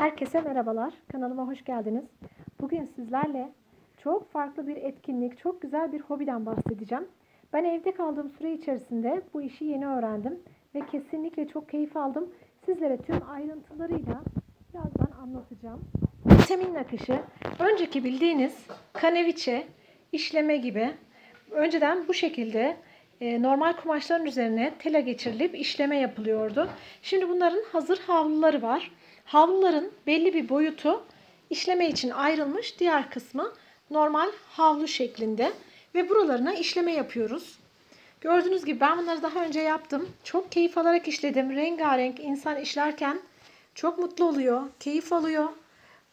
Herkese merhabalar. Kanalıma hoş geldiniz. Bugün sizlerle çok farklı bir etkinlik, çok güzel bir hobiden bahsedeceğim. Ben evde kaldığım süre içerisinde bu işi yeni öğrendim ve kesinlikle çok keyif aldım. Sizlere tüm ayrıntılarıyla birazdan anlatacağım. Vitamin nakışı, önceki bildiğiniz kaneviçe, işleme gibi önceden bu şekilde e, normal kumaşların üzerine tela geçirilip işleme yapılıyordu. Şimdi bunların hazır havluları var. Havluların belli bir boyutu işleme için ayrılmış. Diğer kısmı normal havlu şeklinde ve buralarına işleme yapıyoruz. Gördüğünüz gibi ben bunları daha önce yaptım. Çok keyif alarak işledim. Rengarenk insan işlerken çok mutlu oluyor, keyif alıyor.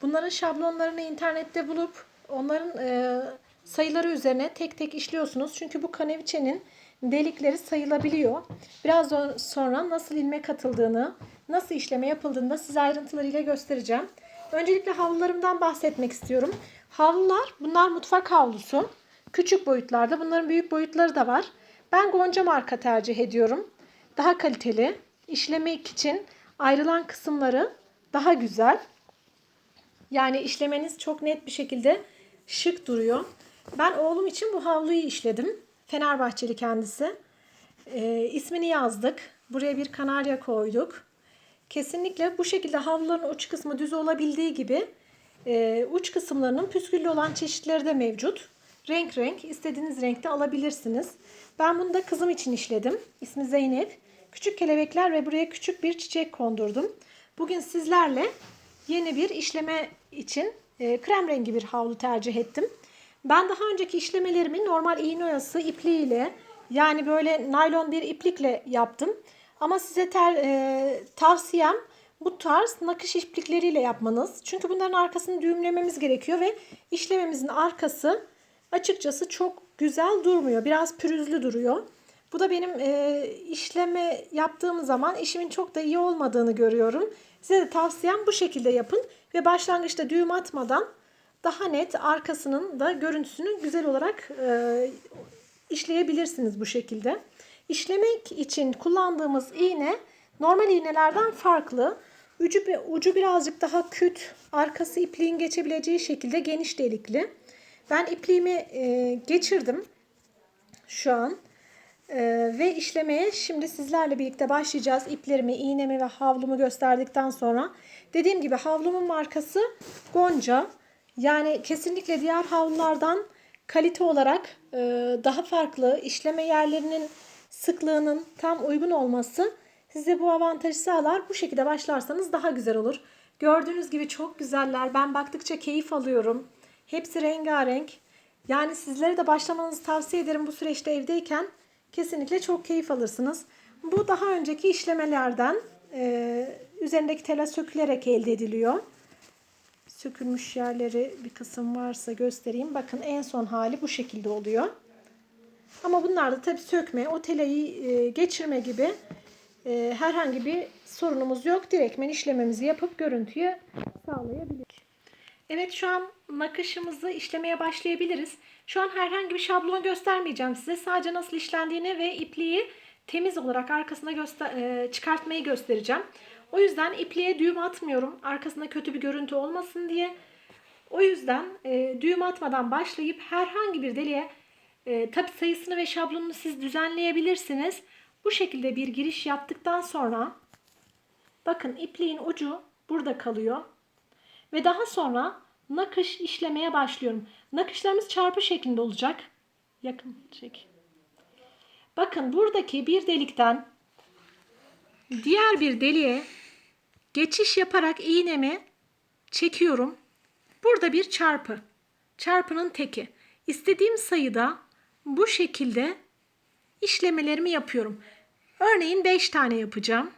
Bunların şablonlarını internette bulup onların e, sayıları üzerine tek tek işliyorsunuz. Çünkü bu kaneviçenin delikleri sayılabiliyor. Biraz sonra nasıl ilmek atıldığını, nasıl işleme yapıldığını da size ayrıntılarıyla göstereceğim. Öncelikle havlularımdan bahsetmek istiyorum. Havlular, bunlar mutfak havlusu. Küçük boyutlarda, bunların büyük boyutları da var. Ben Gonca marka tercih ediyorum. Daha kaliteli, işlemek için ayrılan kısımları daha güzel. Yani işlemeniz çok net bir şekilde şık duruyor. Ben oğlum için bu havluyu işledim. Fenerbahçeli kendisi. Ee, ismini yazdık. Buraya bir kanarya koyduk. Kesinlikle bu şekilde havluların uç kısmı düz olabildiği gibi e, uç kısımlarının püsküllü olan çeşitleri de mevcut. Renk renk istediğiniz renkte alabilirsiniz. Ben bunu da kızım için işledim. İsmi Zeynep. Küçük kelebekler ve buraya küçük bir çiçek kondurdum. Bugün sizlerle yeni bir işleme için e, krem rengi bir havlu tercih ettim. Ben daha önceki işlemelerimi normal iğne oyası ipliğiyle yani böyle naylon bir iplikle yaptım. Ama size ter, e, tavsiyem bu tarz nakış iplikleriyle yapmanız. Çünkü bunların arkasını düğümlememiz gerekiyor ve işlememizin arkası açıkçası çok güzel durmuyor. Biraz pürüzlü duruyor. Bu da benim e, işleme yaptığım zaman işimin çok da iyi olmadığını görüyorum. Size de tavsiyem bu şekilde yapın ve başlangıçta düğüm atmadan daha net arkasının da görüntüsünü güzel olarak e, işleyebilirsiniz bu şekilde. İşlemek için kullandığımız iğne normal iğnelerden farklı. Ucu, ucu birazcık daha küt, arkası ipliğin geçebileceği şekilde geniş delikli. Ben ipliğimi e, geçirdim şu an. E, ve işlemeye şimdi sizlerle birlikte başlayacağız. İplerimi, iğnemi ve havlumu gösterdikten sonra. Dediğim gibi havlumun markası Gonca. Yani kesinlikle diğer havlulardan kalite olarak e, daha farklı işleme yerlerinin sıklığının tam uygun olması size bu avantajı sağlar. Bu şekilde başlarsanız daha güzel olur. Gördüğünüz gibi çok güzeller. Ben baktıkça keyif alıyorum. Hepsi rengarenk. Yani sizlere de başlamanızı tavsiye ederim bu süreçte evdeyken. Kesinlikle çok keyif alırsınız. Bu daha önceki işlemelerden e, üzerindeki tela sökülerek elde ediliyor. Sökülmüş yerleri bir kısım varsa göstereyim. Bakın en son hali bu şekilde oluyor. Ama bunlarda tabi sökme, o telayı e, geçirme gibi e, herhangi bir sorunumuz yok. Direktmen işlememizi yapıp görüntüyü sağlayabiliriz. Evet şu an nakışımızı işlemeye başlayabiliriz. Şu an herhangi bir şablon göstermeyeceğim size. Sadece nasıl işlendiğini ve ipliği temiz olarak arkasına göster e, çıkartmayı göstereceğim. O yüzden ipliğe düğüm atmıyorum. Arkasında kötü bir görüntü olmasın diye. O yüzden e, düğüm atmadan başlayıp herhangi bir deliğe e, tabi sayısını ve şablonunu siz düzenleyebilirsiniz. Bu şekilde bir giriş yaptıktan sonra bakın ipliğin ucu burada kalıyor. Ve daha sonra nakış işlemeye başlıyorum. Nakışlarımız çarpı şeklinde olacak. Yakın çek. Bakın buradaki bir delikten diğer bir deliğe geçiş yaparak iğnemi çekiyorum. Burada bir çarpı. Çarpının teki. İstediğim sayıda bu şekilde işlemelerimi yapıyorum. Örneğin 5 tane yapacağım.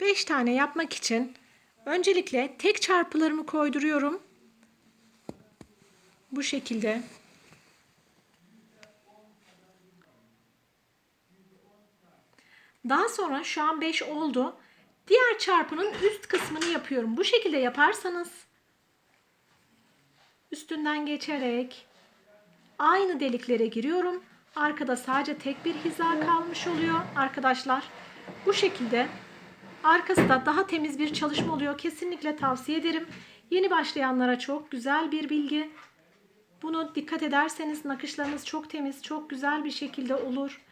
Beş tane yapmak için öncelikle tek çarpılarımı koyduruyorum. Bu şekilde. Daha sonra şu an 5 oldu. Diğer çarpının üst kısmını yapıyorum. Bu şekilde yaparsanız üstünden geçerek aynı deliklere giriyorum. Arkada sadece tek bir hiza kalmış oluyor arkadaşlar. Bu şekilde arkası da daha temiz bir çalışma oluyor. Kesinlikle tavsiye ederim. Yeni başlayanlara çok güzel bir bilgi. Bunu dikkat ederseniz nakışlarınız çok temiz, çok güzel bir şekilde olur.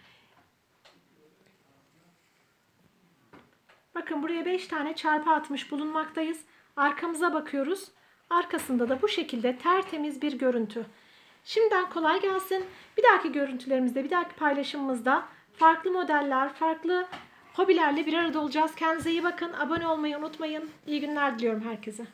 Bakın buraya 5 tane çarpı atmış bulunmaktayız. Arkamıza bakıyoruz. Arkasında da bu şekilde tertemiz bir görüntü. Şimdiden kolay gelsin. Bir dahaki görüntülerimizde, bir dahaki paylaşımımızda farklı modeller, farklı hobilerle bir arada olacağız. Kendinize iyi bakın. Abone olmayı unutmayın. İyi günler diliyorum herkese.